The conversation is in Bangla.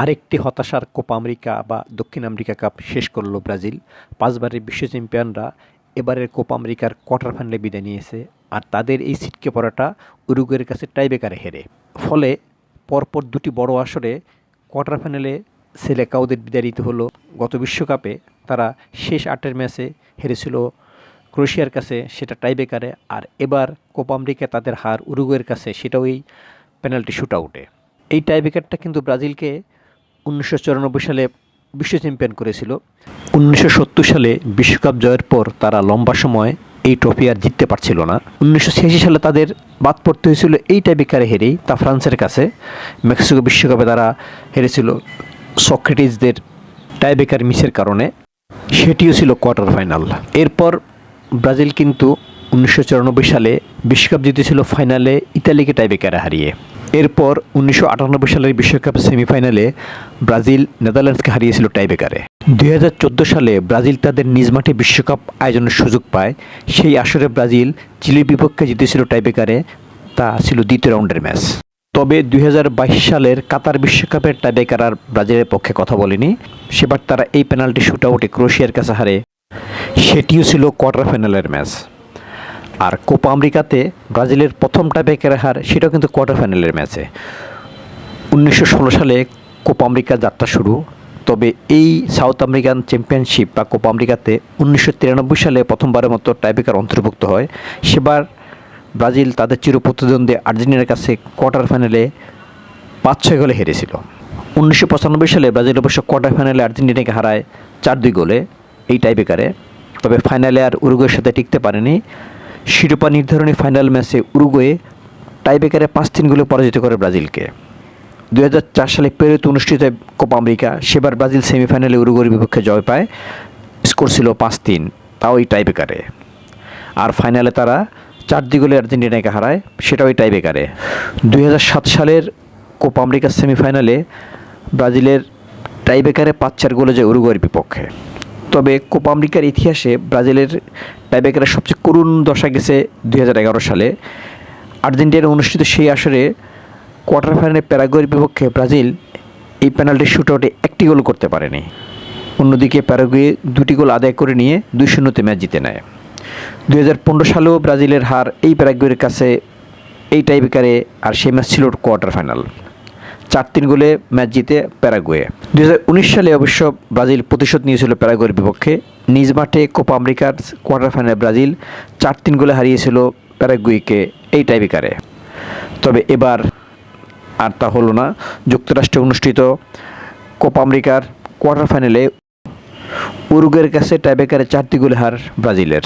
আরেকটি হতাশার কোপা আমেরিকা বা দক্ষিণ আমেরিকা কাপ শেষ করল ব্রাজিল। পাঁচবারের বিশ্ব চ্যাম্পিয়নরা এবারের কোপা আমেরিকার কোয়ার্টার ফাইনালে বিদায় নিয়েছে আর তাদের এই সিটকে পড়াটা উরুগুয়ের কাছে টাইবেকারে হেরে। ফলে পরপর দুটি বড় আসরে কোয়ার্টার ফাইনালে সেলেকাওদের বিদায় দিতে হলো। গত বিশ্বকাপে তারা শেষ আটের ম্যাচে হেরেছিল ক্রোয়েশিয়ার কাছে, সেটা টাইবেকারে আর এবার কোপা আমেরিকা তাদের হার উরুগুয়ের কাছে, সেটাও এই পেনাল্টি শুট আউটে এই টাইব্রেকারটা কিন্তু ব্রাজিলকে উনিশশো চুরানব্বই সালে বিশ্ব চ্যাম্পিয়ন করেছিল। উনিশশো সত্তর সালে বিশ্বকাপ জয়ের পর তারা লম্বা সময় এই ট্রফি আর জিততে পারছিল না। উনিশশো ছিয়াশি সালে তাদের বাদ পড়তে হয়েছিল এই টাইব্রেকারে হেরেই তা ফ্রান্সের কাছে। মেক্সিকো বিশ্বকাপে তারা হেরেছিল সক্রেটিসদের টাইবেকার মিসের কারণে। সেটিও ছিল কোয়ার্টার ফাইনাল। এরপর ব্রাজিল কিন্তু উনিশশো চুরানব্বই সালে বিশ্বকাপ জিতেছিল ফাইনালে ইতালিকে টাইব্রেকারে হারিয়ে। এরপর উনিশশো আটানব্বই সালের বিশ্বকাপ সেমিফাইনালে ব্রাজিল নেদারল্যান্ডসকে হারিয়েছিল টাইব্রেকারে। দুই সালে ব্রাজিল তাদের নিজ মাঠে বিশ্বকাপ আয়োজনের সুযোগ পায়। সেই আসরে ব্রাজিল চিলির বিপক্ষে জিতেছিল টাইব্রেকারে, তা ছিল দ্বিতীয় রাউন্ডের ম্যাচ। তবে দুই হাজার বাইশ সালের কাতার বিশ্বকাপের টাইব্রেকার আর ব্রাজিলের পক্ষে কথা বলেনি। সেবার তারা এই পেনাল্টি শুট আউটে ক্রোশিয়ার কাছে হারে। সেটিও ছিল কোয়ার্টার ফাইনালের ম্যাচ। আর কোপা আমেরিকাতে ব্রাজিলের প্রথম টাইব্রেকার হার, সেটাও কিন্তু কোয়ার্টার ফাইনালের ম্যাচে উনিশশো ষোলো সালে কোপা আমেরিকার যাত্রা শুরু, তবে এই সাউথ আমেরিকান চ্যাম্পিয়নশিপ বা কোপা আমেরিকাতে উনিশশো তিরানব্বই সালে প্রথমবারের মতো টাইব্রেকার অন্তর্ভুক্ত হয়। সেবার ব্রাজিল তাদের চিরপ্রতিদ্বন্দ্বী আর্জেন্টিনার কাছে কোয়ার্টার ফাইনালে পাঁচ ছয় গোলে হেরেছিল। উনিশশো পঁচানব্বই সালে ব্রাজিল অবশ্য কোয়ার্টার ফাইনালে আর্জেন্টিনাকে হারায় চার দুই গোলে এই টাইব্রেকারে তবে ফাইনালে আর উরুগুয়ের সাথে টিকতে পারেনি। শিরোপা নির্ধারণী ফাইনাল ম্যাচে উরুগুয়ে টাইব্রেকারে পাঁচ তিন গোলে পরাজিত করে ব্রাজিলকে। দুই হাজার চার সালে পেরুতে অনুষ্ঠিত কোপা আমেরিকা। সেবার ব্রাজিল সেমিফাইনালে উরুগুয়ের বিপক্ষে জয় পায়। স্কোর ছিল পাঁচ তিন, তাও এই টাইব্রেকারে। আর ফাইনালে তারা চার দিগোলে আর্জেন্টিনাকে হারায়, সেটাও এই টাইব্রেকারে। দুই সালের কোপা আমেরিকার সেমিফাইনালে ব্রাজিলের টাইব্রেকারে পাঁচ চার গোলে যায় উরুগুয়ের বিপক্ষে। তবে কোপা আমেরিকার ইতিহাসে ব্রাজিলের টাইব্রেকারের সবচেয়ে করুণ দশা গেছে দুই হাজার এগারো সালে। আর্জেন্টিনায় অনুষ্ঠিত সেই আসরে কোয়ার্টার ফাইনালে প্যারাগুয়ের বিপক্ষে ব্রাজিল এই পেনাল্টি শুটআউটে একটি গোল করতে পারেনি। অন্যদিকে প্যারাগুয়ে দুটি গোল আদায় করে নিয়ে দুই শূন্যতে ম্যাচ জিতে নেয়। দুই হাজার পনেরো সালেও ব্রাজিলের হার এই প্যারাগুয়ের কাছে এই টাইব্রেকারে আর সেই ম্যাচ ছিল কোয়ার্টার ফাইনাল চার তিন গোলে ম্যাচ জিতে প্যারাগুয়ে। উনিশ সালে অবশ্য ব্রাজিল প্রতিশোধ নিয়েছিল প্যারাগুয়ের বিপক্ষে। নিজ মাঠে কোপা আমেরিকার কোয়ার্টার ফাইনালে ব্রাজিল চার তিন গোলে হারিয়েছিল প্যারাগুয়েকে এই টাইব্রেকারে। তবে এবার আর তা হলো না। যুক্তরাষ্ট্রে অনুষ্ঠিত কোপা আমেরিকার কোয়ার্টার ফাইনালে উরুগের কাছে টাইব্রেকারে চারটি গোলে হার ব্রাজিলের।